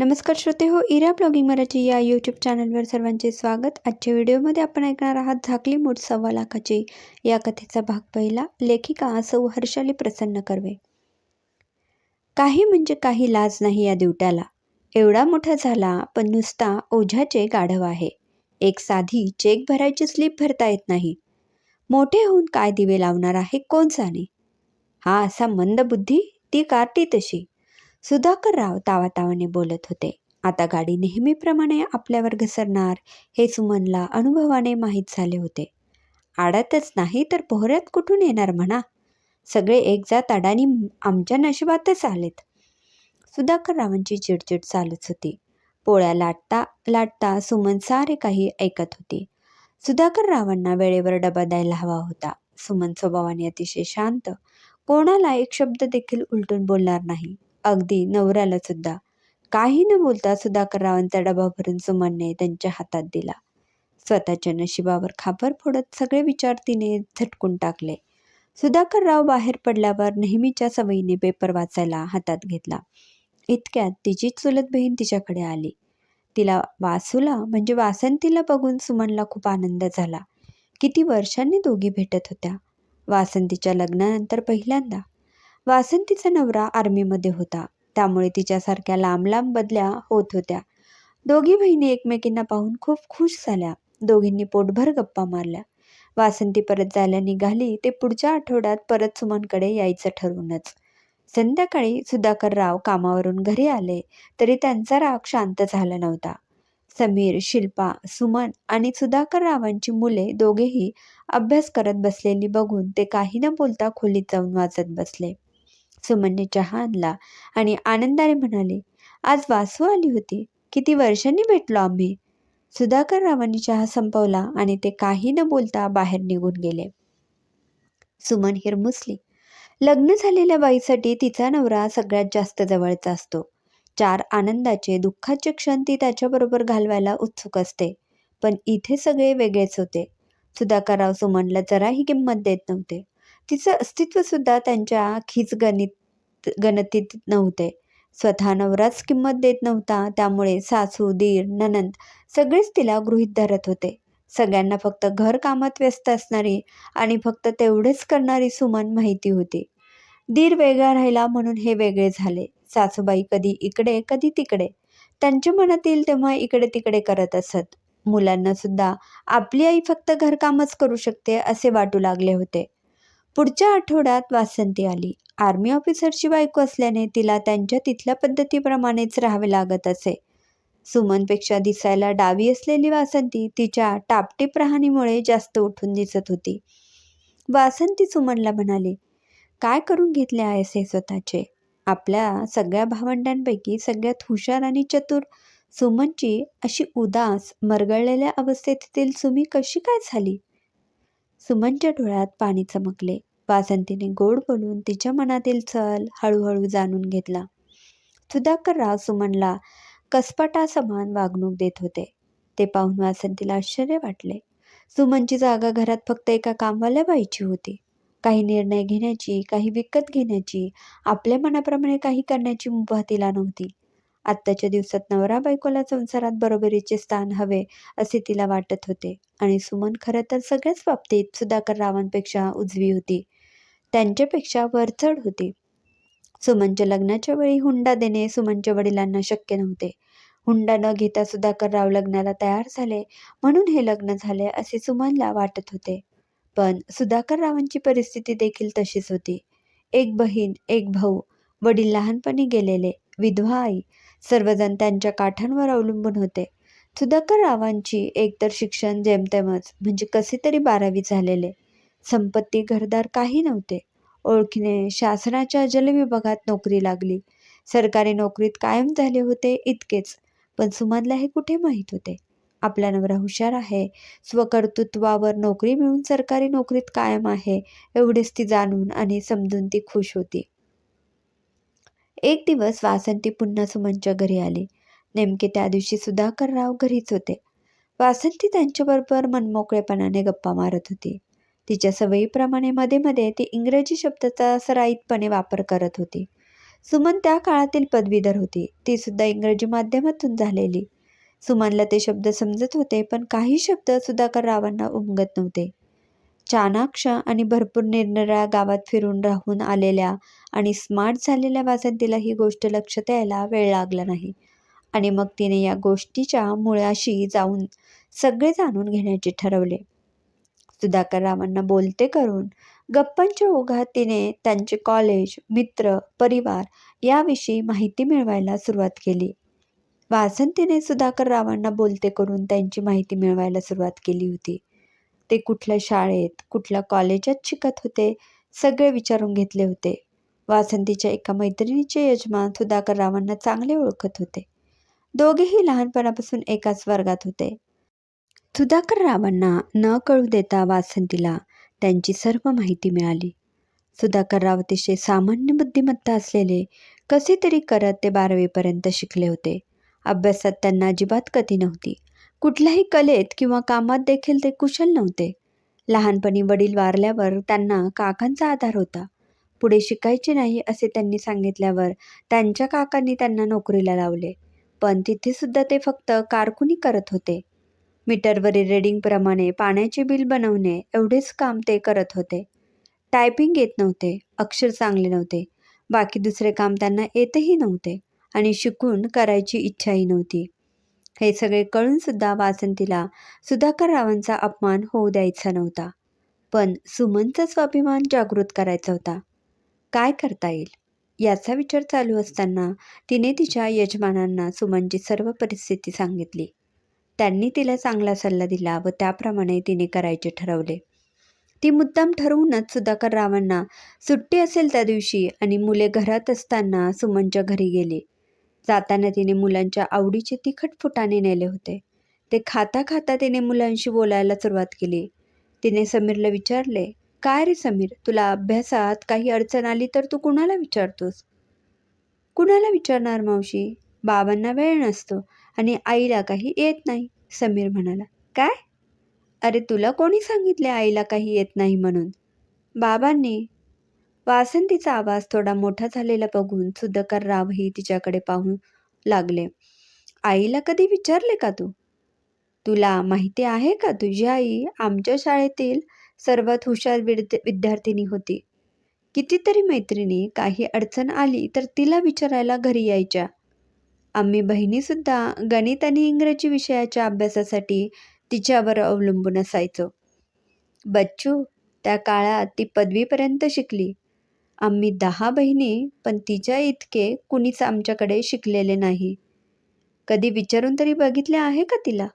नमस्कार श्रोते हो इरा ब्लॉगिंग मराठी या यूट्यूब चॅनलवर सर्वांचे स्वागत. आजच्या व्हिडिओमध्ये आपण ऐकणार आहात झाकली मूठ सव्वा लाखाची. या कथेचा भाग पहिला लेखिका सौ हर्षाली प्रसन्न करवे. काही म्हणजे काही लाज नाही या दिवट्याला. एवढा मोठा झाला पण नुसता ओझ्याचे गाढव आहे. एक साधी चेक भरायची स्लीप भरता येत नाही. मोठे होऊन काय दिवे लावणार आहे कोण जाणे? हा असा मंद बुद्धी ती कार्टी तशी. सुधाकरराव तावातावाने बोलत होते. आता गाडी नेहमीप्रमाणे आपल्यावर घसरणार हे सुमनला अनुभवाने माहीत झाले होते. आडतच नाही तर पोहऱ्यात कुठून येणार म्हणा? सगळे एक जात अडाणी आमच्या नशिबातच आलेत. सुधाकररावांची चिडचिड चालूच होती. पोळ्या लाटता लाटता सुमन सारे काही ऐकत होती. सुधाकररावांना वेळेवर डबा द्यायला हवा होता. सुमन स्वभावाने अतिशय शांत कोणाला एक शब्द देखील उलटून बोलणार नाही. अगदी नवऱ्याला सुद्धा. काही न बोलता सुधाकररावांचा डबा भरून सुमनने त्यांच्या हातात दिला. स्वतःच्या नशिबावर खापर फोडत सगळे विचार तिने झटकून टाकले. सुधाकरराव बाहेर पडल्यावर नेहमीच्या सवयीने पेपर वाचायला हातात घेतला. इतक्यात तिची चुलत बहीण तिच्याकडे आली. तिला वासूला म्हणजे वासंतीला बघून सुमनला खूप आनंद झाला. किती वर्षांनी दोघी भेटत होत्या? वासंतीच्या लग्नानंतर पहिल्यांदा. वासंतीचा नवरा आर्मीमध्ये होता. त्यामुळे तिच्यासारख्या लांब लांब बदल्या होत होत्या. दोघी बहिणी एकमेकींना पाहून खूप खुश झाल्या. दोघींनी पोटभर गप्पा मारल्या. वासंती परत जायला निघाली ते पुढच्या आठवड्यात परत सुमनकडे यायचं ठरवूनच. संध्याकाळी सुधाकरराव कामावरून घरी आले तरी त्यांचा राग शांत झाला नव्हता. समीर शिल्पा सुमन आणि सुधाकररावांची मुले दोघेही अभ्यास करत बसलेली बघून ते काही न बोलता खोलीत जाऊन वाचत बसले. सुमनने चहा आणला आणि आनंदाने म्हणाले आज वासू आली होती. किती वर्षांनी भेटलो आम्ही. सुधाकर रावांनी चहा संपवला आणि ते काही न बोलता बाहेर निघून गेले. सुमन हिरमुसली. लग्न झालेल्या बाईसाठी तिचा नवरा सगळ्यात जास्त जवळचा असतो. चार आनंदाचे दुःखाचे क्षण ती त्याच्याबरोबर घालवायला उत्सुक असते पण इथे सगळे वेगळेच होते. सुधाकरराव सुमनला जराही किंमत देत नव्हते. तिचं अस्तित्वसुद्धा त्यांच्या खीच गणित गणतीत नव्हते. स्वतः नवराच किंमत देत नव्हता त्यामुळे सासू दीर ननंद सगळेच तिला गृहित धरत होते. सगळ्यांना फक्त घर कामात व्यस्त असणारी आणि फक्त तेवढेच करणारी सुमन माहिती होती. दीर वेगळा राहिला म्हणून हे वेगळे झाले. सासूबाई कधी इकडे कधी तिकडे. त्यांच्या मनातील तेव्हा इकडे तिकडे करत असत. मुलांना सुद्धा आपली आई फक्त घरकामच करू शकते असे वाटू लागले होते. पुढच्या आठवड्यात वासंती आली. आर्मी ऑफिसरची बायको असल्याने तिला त्यांच्या तिथल्या पद्धतीप्रमाणेच राहावे लागत असे. सुमनपेक्षा दिसायला डावी असलेली वासंती तिच्या टापटीप राहणीमुळे जास्त उठून दिसत होती. वासंती सुमनला म्हणाली काय करून घेतले आहेस हे स्वतःचे? आपल्या सगळ्या भावंडांपैकी सगळ्यात हुशार आणि चतुर सुमनची अशी उदास मरगळलेल्या अवस्थेतील सुमी कशी काय झाली? सुमनच्या डोळ्यात पाणी चमकले. वासंतीने गोड बोलून तिच्या मनातील चल हळूहळू जाणून घेतला. सुधाकरराव सुमनला कसपटा समान वागणूक देत होते. ते पाहून वासंतीला आश्चर्य वाटले. सुमनची जागा घरात फक्त एका कामवाल्या बाईची होती. काही निर्णय घेण्याची काही विकत घेण्याची आपल्या मनाप्रमाणे काही करण्याची मुभा तिला नव्हती. आत्ताच्या दिवसात नवरा बायकोला संसारात बरोबरीचे स्थान हवे असे तिला वाटत होते. आणि सुमन खरं तर सगळ्याच बाबतीत सुधाकर रावांपेक्षा उजवी होती. त्यांच्यापेक्षा वरचढ होती. सुमनच्या लग्नाच्या वेळी हुंडा देणे सुमनच्या वडिलांना शक्य नव्हते. हुंडा न घेता सुधाकर राव लग्नाला तयार झाले म्हणून हे लग्न झाले असे सुमनला वाटत होते. पण सुधाकर रावांची परिस्थिती देखील तशीच होती. एक बहीण एक भाऊ वडील लहानपणी गेलेले. विधवा आई. सर्वजण त्यांच्या काठांवर अवलंबून होते. सुधाकर रावांची एकतर शिक्षण जेमतेमच म्हणजे कसे तरी बारावी झालेले. संपत्ती घरदार काही नव्हते. ओळखीने शासनाच्या जलविभागात नोकरी लागली. सरकारी नोकरीत कायम झाले होते इतकेच पण सुमनला हे कुठे माहीत होते? आपला नवरा हुशार आहे. स्वकर्तृत्वावर नोकरी मिळून सरकारी नोकरीत कायम आहे एवढेच ती जाणून आणि समजून ती खुश होती. एक दिवस वासंती पुन्हा सुमनच्या घरी आली. नेमके त्या दिवशी सुधाकरराव घरीच होते. वासंती त्यांच्याबरोबर मनमोकळेपणाने गप्पा मारत होती. तिच्या सवयीप्रमाणे मध्ये मध्ये ती इंग्रजी शब्दाचा सराईतपणे वापर करत होती. सुमन त्या काळातील पदवीधर होती. ती सुद्धा इंग्रजी माध्यमातून झालेली. सुमनला ते शब्द समजत होते पण काही शब्द सुधाकर रावांना उमगत नव्हते. चाणाक्ष आणि भरपूर निरनिराळ्या गावात फिरून राहून आलेल्या आणि स्मार्ट झालेल्या वासंतीला ही गोष्ट लक्षात यायला वेळ लागला नाही. आणि मग तिने या गोष्टीच्या मुळाशी जाऊन सगळे जाणून घेण्याचे ठरवले. सुधाकर रावांना बोलते करून गप्पांच्या ओघात तिने त्यांचे कॉलेज मित्र परिवार याविषयी माहिती मिळवायला सुरुवात केली. वासंतीने सुधाकर रावांना बोलते करून त्यांची माहिती मिळवायला सुरुवात केली होती. ते कुठल्या शाळेत कुठल्या कॉलेजात शिकत होते सगळे विचारून घेतले होते. वासंतीच्या एका मैत्रिणीचे यजमान सुधाकर रावांना चांगले ओळखत होते. दोघेही लहानपणापासून एकाच वर्गात होते. सुधाकर रावांना न कळू देता वासंतीला त्यांची सर्व माहिती मिळाली. सुधाकर राव अतिशय सामान्य बुद्धिमत्ता असलेले कसे तरी करत ते बारावीपर्यंत शिकले होते. अभ्यासात त्यांना अजिबात गती नव्हती. कुठल्याही कलेत किंवा कामात देखील ते कुशल नव्हते. लहानपणी वडील वारल्यावर त्यांना काकांचा आधार होता. पुढे शिकायचे नाही असे त्यांनी सांगितल्यावर त्यांच्या काकांनी त्यांना नोकरीला लावले. पण तिथे सुद्धा ते फक्त कारकुनी करत होते. मीटरवरील रेडिंगप्रमाणे पाण्याचे बिल बनवणे एवढेच काम ते करत होते. टायपिंग येत नव्हते अक्षर चांगले नव्हते. बाकी दुसरे काम त्यांना येतही नव्हते आणि शिकून करायची इच्छाही नव्हती. हे सगळे कळूनसुद्धा वासंतीला सुधाकर रावांचा अपमान होऊ द्यायचा नव्हता. पण सुमनचा स्वाभिमान जागृत करायचा होता. काय करता येईल? याचा विचार चालू असताना तिने तिच्या यजमानांना सुमनची सर्व परिस्थिती सांगितली. त्यांनी तिला चांगला सल्ला दिला व त्याप्रमाणे तिने करायचे ठरवले. ती मुद्दाम ठरवूनच सुधाकर रावांना सुट्टी असेल त्या दिवशी आणि मुले घरात असताना सुमनच्या घरी गेली. जाताना तिने मुलांच्या आवडीचे तिखट फुटाणे नेले होते. ते खाता खाता तिने मुलांशी बोलायला सुरुवात केली. तिने समीरला विचारले काय रे समीर तुला अभ्यासात काही अडचण आली तर तू कुणाला विचारतोस? कुणाला विचारणार मावशी? बाबांना वेळ नसतो आणि आईला काही येत नाही समीर म्हणाला. काय? अरे तुला कोणी सांगितले आईला काही येत नाही म्हणून? बाबांनी वासंतीचा आवाज थोडा मोठा झालेला बघून सुधाकर रावही तिच्याकडे पाहू लागले. आईला कधी विचारले का तू? तुला माहिती आहे का? तुझी आई आमच्या शाळेतील सर्वात हुशार विद्यार्थिनी होती. कितीतरी मैत्रिणी काही अडचण आली तर तिला विचारायला घरी यायच्या. आम्ही बहिणीसुद्धा गणित आणि इंग्रजी विषयाच्या अभ्यासासाठी तिच्यावर अवलंबून असायचो. बच्चू त्या काळात ती पदवीपर्यंत शिकली. आम्ही दहा बहिणी पण तिच्या इतके कुणीच आमच्याकडे शिकलेले नाही. कधी विचारून तरी बघितले आहे का तिला?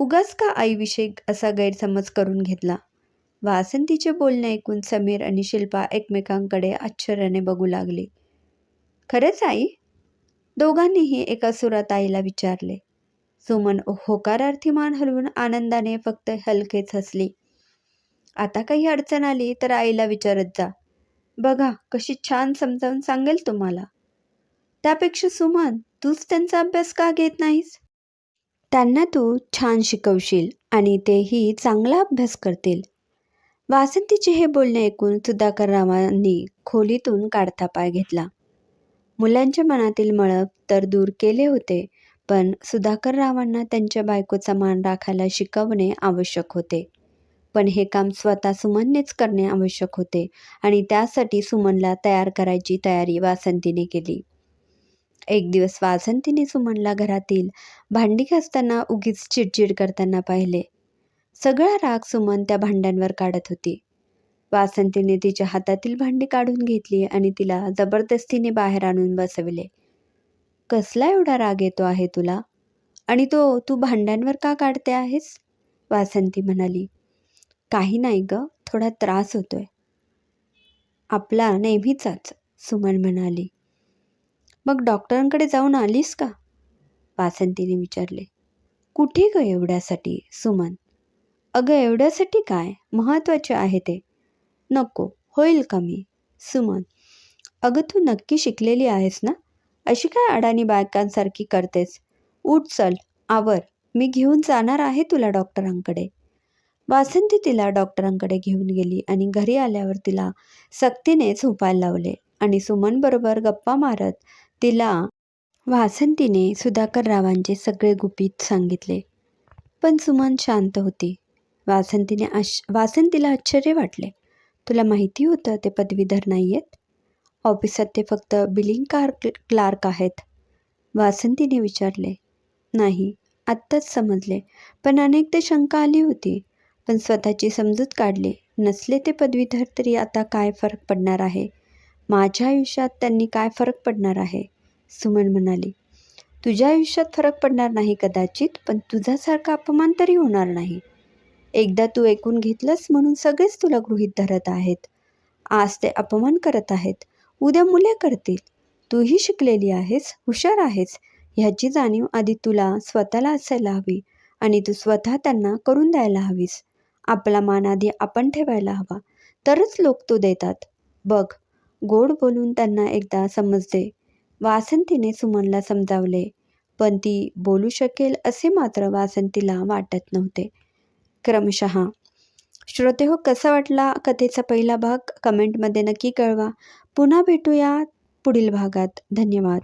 उगाच का आईविषयी असा गैरसमज करून घेतला? वासंतीचे बोलणे ऐकून समीर आणि शिल्पा एकमेकांकडे आश्चर्याने बघू लागले. खरंच आई? दोघांनीही एका सुरात आईला विचारले. सुमन होकारार्थी मान हलवून आनंदाने फक्त हलकेच हसली. आता काही अडचण आली तर आईला विचारत जा. बघा कशी छान समजावून सांगेल तुम्हाला. त्यापेक्षा सुमन तूच त्यांचा अभ्यास का घेत नाहीस? त्यांना तू छान शिकवशील आणि तेही चांगला अभ्यास करतील. वासंतीचे हे बोलणे ऐकून सुधाकर रावांनी खोलीतून काढता पाय घेतला. मुलांच्या मनातील मळप तर दूर केले होते पण सुधाकर रावांना त्यांच्या बायकोचा मान राखायला शिकवणे आवश्यक होते. पण हे काम स्वतः सुमननेच करणे आवश्यक होते आणि त्यासाठी सुमनला तयार करायची तयारी वासंतीने केली. एक दिवस वासंतीने सुमनला घरातील भांडी घासताना उगीच चिडचिड करताना पाहिले. सगळा राग सुमन त्या भांड्यांवर काढत होती. वासंतीने तिच्या हातातील भांडी काढून घेतली आणि तिला जबरदस्तीने बाहेर आणून बसविले. कसला एवढा राग येतो आहे तुला? आणि तो तू भांड्यांवर का काढते आहेस? वासंती म्हणाली. काही नाही ग थोडा त्रास होतोय. आपला नेहमीचाच सुमन म्हणाली. मग डॉक्टरांकडे जाऊन आलीस का? वासंतीने विचारले. कुठे ग एवढ्यासाठी सुमन? अगं एवढ्यासाठी काय? महत्त्वाचे आहे ते. नको होईल कमी सुमन. अगं तू नक्की शिकलेली आहेस ना? अशी काय अडाणी बायकांसारखी करतेस? उठ चल आवर. मी घेऊन जाणार आहे तुला डॉक्टरांकडे. वासंती तिला डॉक्टरांकडे घेऊन गेली आणि घरी आल्यावर तिला सक्तीने झोपायला लावले. आणि सुमनबरोबर गप्पा मारत तिला वासंतीने सुधाकर रावांचे सगळे गुपित सांगितले. पण सुमन शांत होती. वासंतीने आश वासंतीला आश्चर्य वाटले. तुला माहिती होतं ते पदवीधर नाही आहेत ऑफिसात ते फक्त बिलिंग कार क्लार्क आहेत. वासंतीने विचारले. नाही आत्ताच समजले. पण अनेकदा शंका आली होती. पण स्वतःची समजूत काढली. नसले ते पदवीधर तरी आता काय फरक पडणार आहे? माझ्या आयुष्यात त्यांनी काय फरक पडणार आहे? सुमन म्हणाली. तुझ्या आयुष्यात फरक पडणार नाही कदाचित पण तुझ्यासारखा अपमान तरी होणार नाही. एकदा तू ऐकून घेतलंस म्हणून सगळेच तुला गृहीत धरत आहेत. आज ते अपमान करत आहेत. उद्या मुले करतील. तूही शिकलेली आहेस हुशार आहेस. ह्याची जाणीव आधी तुला स्वतःला असायला हवी आणि तू स्वतः त्यांना करून द्यायला हवीस. आपला मान आधी आपण ठेवायला हवा. तरच लोक तो देतात. बघ गोड बोलून त्यांना एकदा समजते. वासंतीने सुमनला समजावले पण ती बोलू शकेल असे मात्र वासंतीला वाटत नव्हते. क्रमशः श्रोते हो कसा वाटला कथेचा पहिला भाग? कमेंटमध्ये नक्की कळवा. पुन्हा भेटूया पुढील भागात. धन्यवाद.